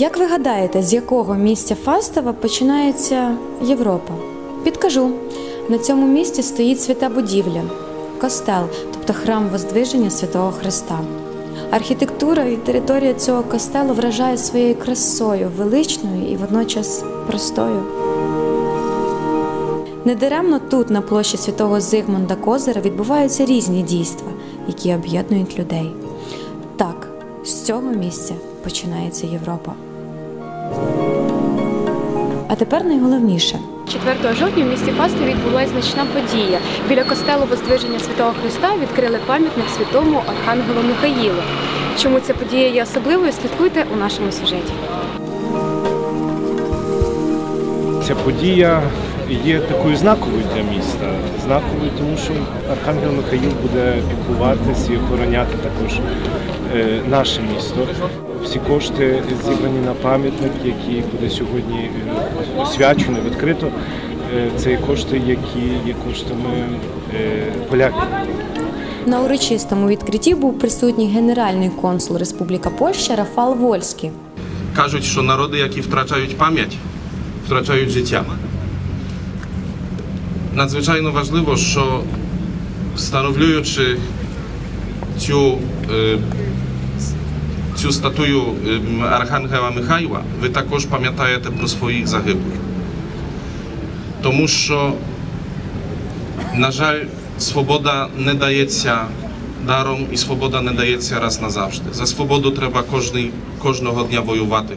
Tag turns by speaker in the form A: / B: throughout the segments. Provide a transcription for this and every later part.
A: Як ви гадаєте, з якого місця Фастова починається Європа? Підкажу: на цьому місці стоїть свята будівля, костел, тобто храм Воздвиження Святого Христа. Архітектура і територія цього костелу вражає своєю красою, величною і водночас простою. Недаремно тут, на площі святого Зигмунда Козира, відбуваються різні дійства, які об'єднують людей. Так, з цього місця починається Європа. А тепер найголовніше.
B: 4 жовтня в місті Фастові відбулася значна подія. Біля костелу Воздвиження Святого Христа відкрили пам'ятник святому Архангелу Михаїлу. Чому ця подія є особливою, слідкуйте у нашому сюжеті.
C: Ця подія є такою знаковою для міста. Знаковою, тому що Архангел Михаїл буде піклуватись і охороняти також е, наше місто. Всі кошти зібрані на пам'ятник, який буде сьогодні е, освячено, відкрито. Е, Це кошти, які є коштами е, поляків.
A: На урочистому відкритті був присутній генеральний консул Республіка Польща Рафал Вольський.
D: Кажуть, що народи, які втрачають пам'ять, втрачають життя. Надзвичайно важливо, що встановлюючи цю, цю статую е, Архангела Михайла, ви також пам'ятаєте про своїх загиблих. Тому що, на жаль, свобода не дається даром і свобода не дається раз назавжди. За свободу треба кожний, кожного дня воювати.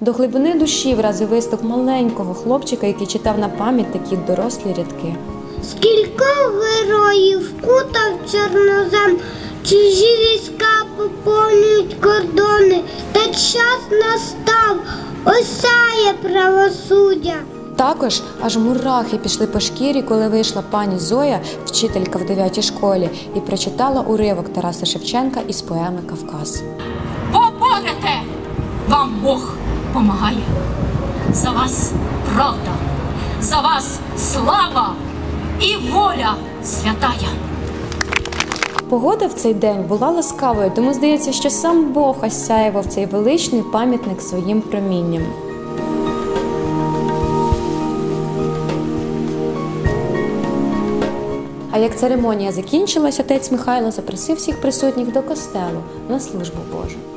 A: До глибини душі вразив виступ маленького хлопчика, який читав на пам'ять такі дорослі рядки.
E: Скількох героїв кутав чорнозем, чужі війська поповнюють кордони, та час настав, осяє правосуддя.
A: Також аж мурахи пішли по шкірі, коли вийшла пані Зоя, вчителька в 9 школі, і прочитала уривок Тараса Шевченка із поеми Кавказ.
F: Поборете! Вам Бог помагає. За вас правда, за вас слава і воля святая.
A: Погода в цей день була ласкавою, тому здається, що сам Бог осяював цей величний пам'ятник своїм промінням. А як церемонія закінчилась, отець Михайло запросив всіх присутніх до костелу на службу Божу.